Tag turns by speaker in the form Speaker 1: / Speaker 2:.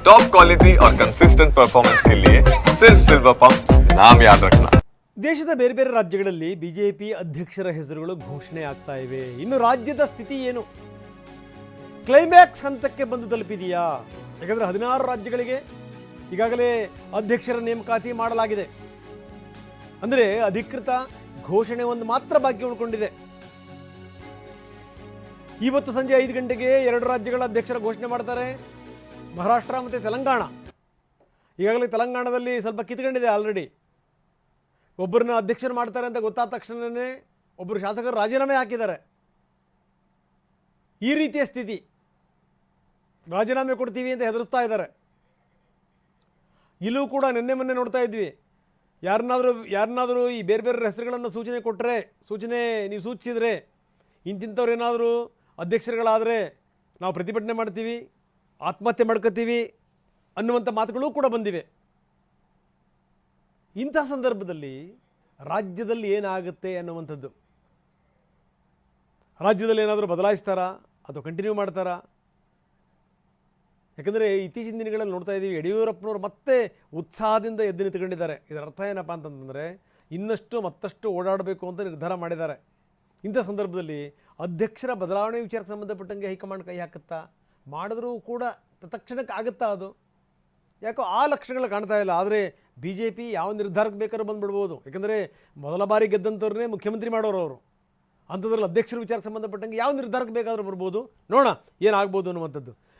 Speaker 1: Top quality और consistent performance के लिए सिर्फ सिल्वर पंप नाम याद रखना
Speaker 2: ದೇಶದ ಬೇರೆ ಬೇರೆ ರಾಜ್ಯಗಳಲ್ಲಿ ಬಿಜೆಪಿ ಅಧ್ಯಕ್ಷರ ಹೆಸರುಗಳು ಘೋಷಣೆ ಆಗ್ತಾ ಇವೆ ಇನ್ನು ರಾಜ್ಯದ ಸ್ಥಿತಿ ಏನು ಕ್ಲೈಮ್ಯಾಕ್ಸ್ ಹಂತಕ್ಕೆ ಬಂದು ತಲುಪಿದೆಯಾ ಯಾಕಂದರೆ ಹದಿನಾರು ರಾಜ್ಯಗಳಿಗೆ ಈಗಾಗಲೇ ಅಧ್ಯಕ್ಷರ ನೇಮಕಾತಿ ಮಾಡಲಾಗಿದೆ ಅಂದರೆ ಅಧಿಕೃತ ಘೋಷಣೆ ಒಂದು ಮಾತ್ರ ಬಾಕಿ ಉಳ್ಕೊಂಡಿದೆ ಇವತ್ತು ಸಂಜೆ ಐದು ಗಂಟೆಗೆ ಎರಡು ರಾಜ್ಯಗಳ ಅಧ್ಯಕ್ಷರ ಘೋಷಣೆ ಮಾಡ್ತಾರೆ ಮಹಾರಾಷ್ಟ್ರ ಮತ್ತು ತೆಲಂಗಾಣ. ಈಗಾಗಲೇ ತೆಲಂಗಾಣದಲ್ಲಿ ಸ್ವಲ್ಪ ಕಿತ್ಕೊಂಡಿದೆ ಆಲ್ರೆಡಿ ಒಬ್ಬರನ್ನ ಅಧ್ಯಕ್ಷರು ಮಾಡ್ತಾರೆ ಅಂತ ಗೊತ್ತಾದ ತಕ್ಷಣವೇ ಒಬ್ಬರು ಶಾಸಕರು ರಾಜೀನಾಮೆ ಹಾಕಿದ್ದಾರೆ. ಈ ರೀತಿಯ ಸ್ಥಿತಿ. ರಾಜೀನಾಮೆ ಕೊಡ್ತೀವಿ ಅಂತ ಹೆದರಿಸ್ತಾ ಇದ್ದಾರೆ. ಇಲ್ಲೂ ಕೂಡ ನಿನ್ನೆ ಮೊನ್ನೆ ನೋಡ್ತಾ ಇದ್ವಿ. ಯಾರನ್ನಾದರೂ ಯಾರನ್ನಾದರೂ ಈ ಬೇರೆ ಬೇರೆ ಹೆಸರುಗಳನ್ನು ಸೂಚನೆ ಕೊಟ್ಟರೆ ಸೂಚನೆ ನೀವು ಸೂಚಿಸಿದರೆ, ಇಂತಿಂಥವ್ರು ಏನಾದರೂ ಅಧ್ಯಕ್ಷರುಗಳಾದರೆ ನಾವು ಪ್ರತಿಭಟನೆ ಮಾಡ್ತೀವಿ. ಆತ್ಮಹತ್ಯೆ ಮಾಡ್ಕೋತೀವಿ ಅನ್ನುವಂಥ ಮಾತುಗಳು ಕೂಡ ಬಂದಿವೆ. ಇಂಥ ಸಂದರ್ಭದಲ್ಲಿ ರಾಜ್ಯದಲ್ಲಿ ಏನಾಗುತ್ತೆ ಅನ್ನುವಂಥದ್ದು? ರಾಜ್ಯದಲ್ಲಿ ಏನಾದರೂ ಬದಲಾಯಿಸ್ತಾರಾ? ಅಥವಾ ಕಂಟಿನ್ಯೂ ಮಾಡ್ತಾರಾ? ಯಾಕಂದರೆ ಇತ್ತೀಚಿನ ದಿನಗಳಲ್ಲಿ ನೋಡ್ತಾ ಇದ್ದೀವಿ, ಯಡಿಯೂರಪ್ಪನವರು ಮತ್ತೆ ಉತ್ಸಾಹದಿಂದ ಎದ್ದು ನಿಂತ್ಕೊಂಡಿದ್ದಾರೆ. ಇದರ ಅರ್ಥ ಏನಪ್ಪ ಅಂತಂದರೆ ಇನ್ನಷ್ಟು ಮತ್ತಷ್ಟು ಓಡಾಡಬೇಕು ಅಂತ ನಿರ್ಧಾರ ಮಾಡಿದ್ದಾರೆ. ಇಂಥ ಸಂದರ್ಭದಲ್ಲಿ ಅಧ್ಯಕ್ಷರ ಬದಲಾವಣೆ ವಿಚಾರಕ್ಕೆ ಸಂಬಂಧಪಟ್ಟಂಗೆ ಹೈಕಮಾಂಡ್ ಕೈ ಹಾಕುತ್ತಾ? ಮಾಡಿದ್ರೂ ಕೂಡ ತತ್ಕ್ಷಣಕ್ಕೆ ಆಗುತ್ತಾ ಅದು? ಯಾಕೋ ಆ ಲಕ್ಷಣಗಳು ಕಾಣ್ತಾ ಇಲ್ಲ. ಆದರೆ ಬಿ ಜೆ ಪಿ ಯಾವ ನಿರ್ಧಾರಕ್ಕೆ ಬೇಕಾದ್ರೂ ಬಂದುಬಿಡ್ಬೋದು. ಯಾಕಂದರೆ ಮೊದಲ ಬಾರಿ ಗೆದ್ದಂಥವ್ರನ್ನೇ ಮುಖ್ಯಮಂತ್ರಿ ಮಾಡೋರು ಅವರು. ಅಂಥದ್ರಲ್ಲಿ ಅಧ್ಯಕ್ಷರ ವಿಚಾರಕ್ಕೆ ಸಂಬಂಧಪಟ್ಟಂಗೆ ಯಾವ ನಿರ್ಧಾರಕ್ಕೆ ಬೇಕಾದರೂ ಬರ್ಬೋದು. ನೋಡೋಣ ಏನಾಗ್ಬೋದು ಅನ್ನುವಂಥದ್ದು.